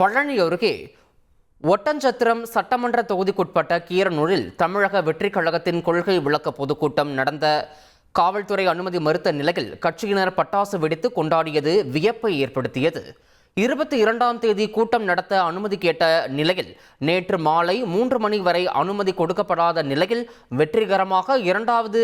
பழனி அருகே ஒட்டஞ்சத்திரம் சட்டமன்ற தொகுதிக்குட்பட்ட கீரனூரில் தமிழக வெற்றிக் கழகத்தின் கொள்கை விளக்க பொதுக்கூட்டம் நடந்த காவல்துறை அனுமதி மறுத்த நிலையில் கட்சியினர் பட்டாசு வெடித்து கொண்டாடியது வியப்பை ஏற்படுத்தியது. இருபத்தி இரண்டாம் தேதி கூட்டம் நடத்த அனுமதி கேட்ட நிலையில் நேற்று மாலை மூன்று மணி வரை அனுமதி கொடுக்கப்படாத நிலையில் வெற்றிகரமாக இரண்டாவது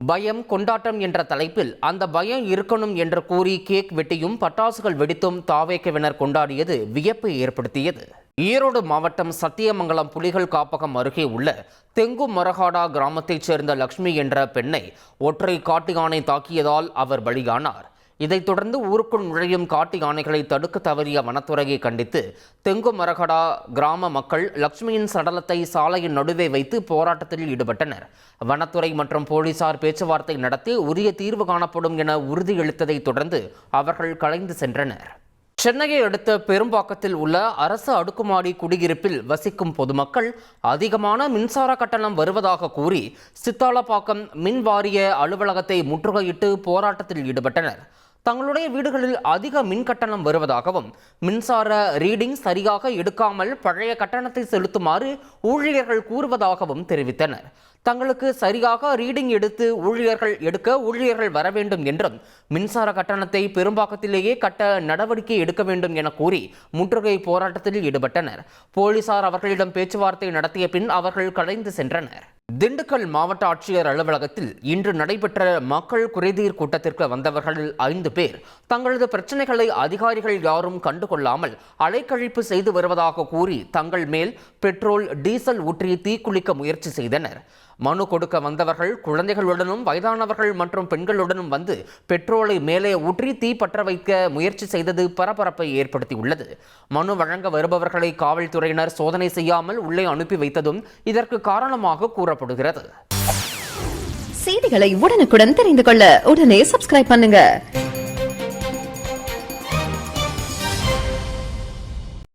பயம் கொண்டாட்டம் என்ற தலைப்பில் அந்த பயம் இருக்கணும் என்று கூறி கேக் வெட்டியும் பட்டாசுகள் வெடித்தும் தாவேக்கவினர் கொண்டாடியது வியப்பை ஏற்படுத்தியது. ஈரோடு மாவட்டம் சத்தியமங்கலம் புலிகள் காப்பகம் அருகே உள்ள தெங்கு மரகாடா கிராமத்தைச் சேர்ந்த லக்ஷ்மி என்ற பெண்ணை ஒற்றை காட்டு யானை தாக்கியதால் அவர் பலியானார். இதைத் தொடர்ந்து ஊருக்குள் நுழையும் காட்டு யானைகளை தடுக்க தவறிய வனத்துறையை கண்டித்து தெங்கு மரகடா கிராம மக்கள் லக்ஷ்மியின் சடலத்தை சாலையின் நடுவே வைத்து போராட்டத்தில் ஈடுபட்டனர். வனத்துறை மற்றும் போலீசார் பேச்சுவார்த்தை நடத்தி உரிய தீர்வு காணப்படும் என உறுதியளித்ததைத் தொடர்ந்து அவர்கள் கலைந்து சென்றனர். சென்னையை அடுத்த பெரும்பாக்கத்தில் உள்ள அரசு அடுக்குமாடி குடியிருப்பில் வசிக்கும் பொதுமக்கள் அதிகமான மின்சார கட்டணம் வருவதாக கூறி சித்தாலப்பாக்கம் மின் வாரிய அலுவலகத்தை முற்றுகையிட்டு போராட்டத்தில் ஈடுபட்டனர். தங்களுடைய வீடுகளில் அதிக மின் கட்டணம் வருவதாகவும் மின்சார ரீடிங் சரியாக எடுக்காமல் பழைய கட்டணத்தை செலுத்துமாறு ஊழியர்கள் கூறுவதாகவும் தெரிவித்தனர். தங்களுக்கு சரியாக ரீடிங் எடுத்து ஊழியர்கள் எடுக்க ஊழியர்கள் வர வேண்டும் என்றும் மின்சார கட்டணத்தை பெரும்பாக்கத்திலேயே கட்ட நடவடிக்கை எடுக்க வேண்டும் என கூறி முற்றுகை போராட்டத்தில் ஈடுபட்டனர். போலீசார் அவர்களிடம் பேச்சுவார்த்தை நடத்திய பின் அவர்கள் கலைந்து சென்றனர். திண்டுக்கல் மாவட்ட ஆட்சியர் அலுவலகத்தில் இன்று நடைபெற்ற மக்கள் குறைதீர் கூட்டத்திற்கு வந்தவர்களில் ஐந்து பேர். தங்களது பிரச்சனைகளை அதிகாரிகள் யாரும் கண்டுகொள்ளாமல் அலைக்கழிப்பு செய்து வருவதாக கூறி தங்கள் மேல் பெட்ரோல் டீசல் ஊற்றி தீக்குளிக்க முயற்சி செய்தனர். மனு கொடுக்க வந்தவர்கள் குழந்தைகளுடனும் வயதானவர்கள் மற்றும் பெண்களுடனும் வந்து பெட்ரோலை மேலே ஊற்றி தீ பற்ற வைக்க முயற்சி செய்தது பரபரப்பை ஏற்படுத்தியுள்ளது. மனு வழங்க வருபவர்களை காவல்துறையினர் சோதனை செய்யாமல் உள்ளே அனுப்பி வைத்ததும் இதற்கு காரணமாக கூற கூறப்படுகிறது. செய்திகளை உடனுக்குடன் தெரிந்து கொள்ள உடனே சப்ஸ்கிரைப் பண்ணுங்க.